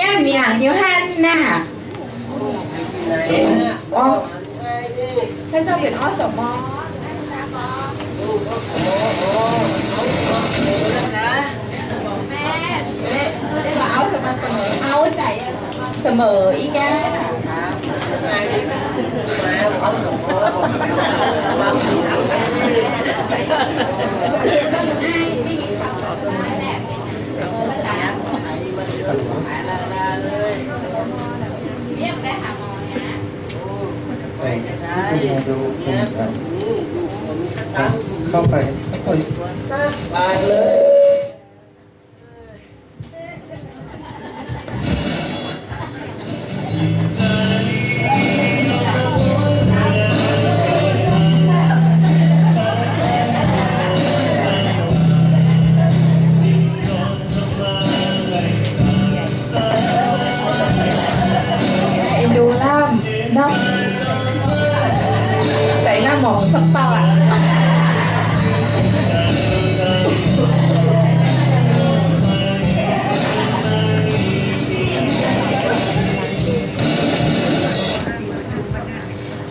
ย่ามีหางอยู่หันน่ะอ๋อท่านเจ้าเป็นอสมเอาเสมอเอาใจเสมออีกแกไปที่มาดูคุณครับเข้าไปเอ้ยบาทเลย แต่หน้าหมองสักต่ออะ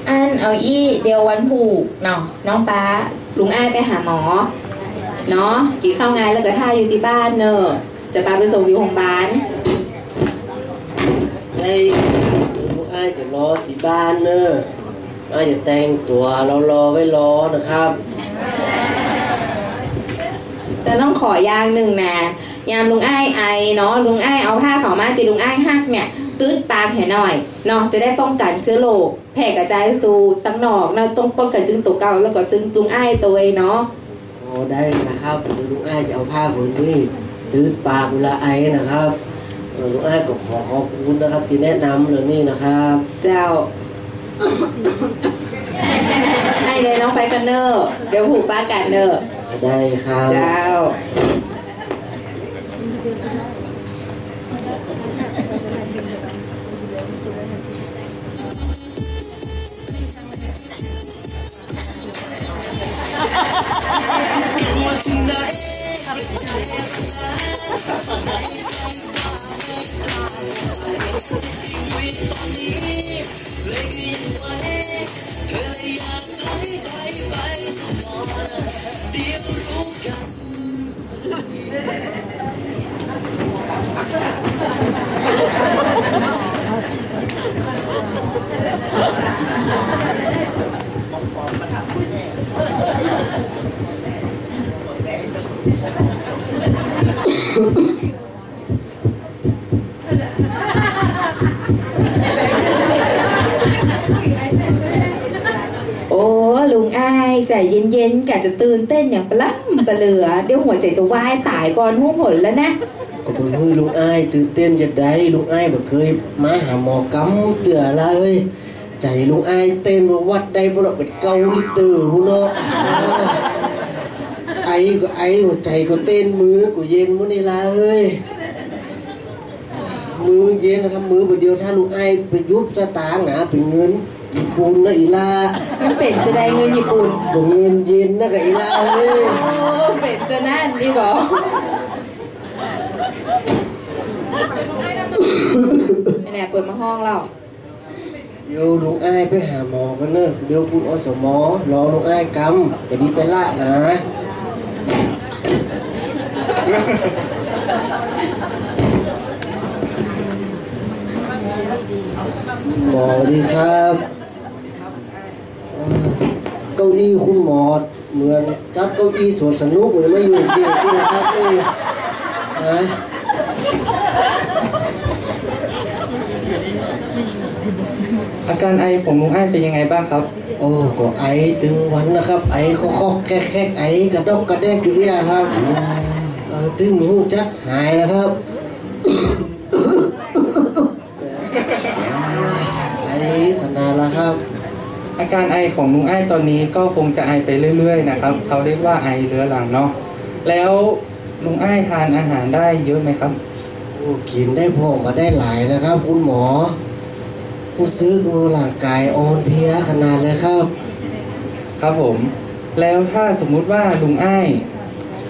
อันเอาอี้เดียววันผูกเนาะน้องป้าลุงอ้ายไปหาหมอ เนาะกี่เข้างานแล้วก็ท่าอยู่ที่บ้านเนอะจะป้าไปส่งอยู่โรงพยาบาลในลูกอ้ายจะรอที่บ้านเนอะ อ้ายจะแต่งตัวเรารอไว้รอนะครับ แต่ต้องขออย่างหนึ่งนะยามลุงอ้ายไอเนาะลุงอ้ายเอาผ้าขาวมาจีลุงอ้ายหักเนี่ยตืดปากให้หน่อยเนาะจะได้ป้องกันเชื้อโรคแผ่กระจายสู่ตั้งนอกเนาะต้องป้องกันจึงตัวเก่าแล้วก็ตึงลุงอ้ายตัวเองเนาะโอ้ได้นะครับเดี๋ยวลูกอ้ายจะเอาผ้าผืนนี้ตื้ดปากเวลาไอนะครับเอ่อลูกอ้ายก็ขอขอบคุณนะครับที่แนะนำเรื่องนี้นะครับ เจ้าไอ้ เลยน้องไปกันเนอะเดี๋ยวผูกป้ากันเนอะได้ครับ เจ้า โใจเย็นๆแกจะตื่นเต้นอย่างปลั๊มปะเหลือ เดี๋ยวหัวใจจะวายตายก่อนหูผลแล้วนะก็เบิ่งให้ลุงไอ้ตื่นเต้นจะได้ลุงไอ้ายบ่เคยมาหาหมอกำเตือเลยใจลุงไอ้เต้นว่าวัดได้บ่ดอกเป็นเกาลิตอร์พุ่นเนาะไอ้ก็ไอ้หัวใจก็เต้นมือก็เย็นมื้อนี่ละเอ้ยมือเย็นนะครับมือบ่เดียวถ้าลุงไอ้ไปยุบสตางค์นะเป็นเงิน ปุ่นนะอีล่ะมันเป็นจะได้เงินญี่ปุ่นก็เงินเย็นนะกับอีล่ะเอ้ยโอ้เป็นจะนั่นนี่บอกไม่แน่เปิดมาห้องเราเดี๋ยวลุงอ้ายไปหาหมอกันเนอะเดี๋ยวคุณอสมรอลุงอ้ายกำจะดีไปละนะหมอดีครับเอ่อ เก้าอี้คุณหมอเหมือนกับเก้าอี้สวนสนุกเลยไม่อยู่ดีที่นะครับนี่ฮะอาการไอของลุงไอ้เป็นยังไงบ้างครับ โอ้ก็ไอถึงวันนะครับ ไอคอกๆแคกๆไอกระดกกระแดกอยู่เนี่ยครับเออตึงหูจักหายนะครับไอขนาดละครับ อาการไอของลุงอ้ายตอนนี้ก็คงจะไอไปเรื่อย ๆ นะครับเขาเรียกว่าไอเรื้อรังเนาะแล้วลุงอ้ายทานอาหารได้เยอะไหมครับโอ้กินได้พอมาได้หลายนะครับ คุณหมอผู้ซื้อกูร่างกายอ่อนเพลียขนาดเลยครับ ครับผม แล้วถ้าสมมุติว่าลุงอ้าย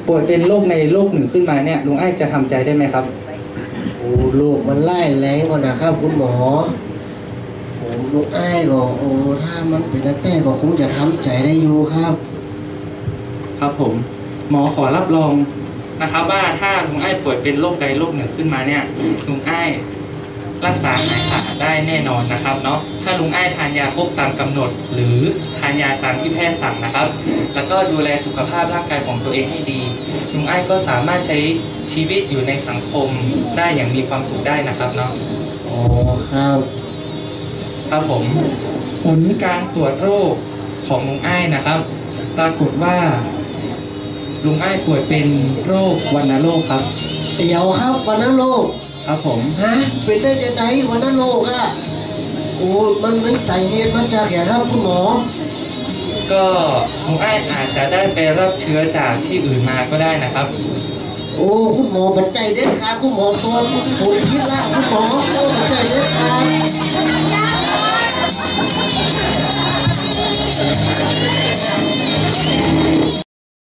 ป่วยเป็นโรคในโรคหนึ่งขึ้นมาเนี่ยลุงไอ้จะทำใจได้ไหมครับโอ้โลกมันไล่แรงกว่านะครับ คุณหมอผม ลูกอ้ายบอกโอ้ถ้ามันเป็นนักแต่ก็คงจะทำใจได้อยู่ครับ ครับผม หมอขอรับรองนะครับ ว่าถ้าลุงไอ้ป่วยเป็นโรคใดโรคหนึ่งขึ้นมาเนี่ยลุงไอ้รักษาหายขาดได้แน่นอนนะครับเนาะถ้าลุงไอ้ทานยาครบตามกำหนด หรือทานยาตามที่แพทย์สั่งนะครับ แล้วก็ดูแลสุขภาพร่างกายของตัวเองให้ดีลุงไอ้ก็สามารถใช้ชีวิตอยู่ในสังคมได้อย่างมีความสุขได้นะครับเนาะอ๋อครับ ครับผมผลการตรวจโรคของลุงไอ้นะครับ ปรากฏว่าลุงไอ้ป่วยเป็นโรควัณโรคครับ เดี๋ยวครับวันนั้นโลกครับผม ฮะเป็นได้จะไหนวันนั้นโลกอะโอ้มันไม่สาเหตุมาจากอย่างครับคุณหมอก็ลุงไอ้อาจจะได้ไปรับเชื้อจากที่อื่นมาก็ได้นะครับ โอ้คุณหมอปัจจัยเด็ดขาดคุณหมอตัวคุณผลพิษละคุณหมอปัจจัยเด็ดขาด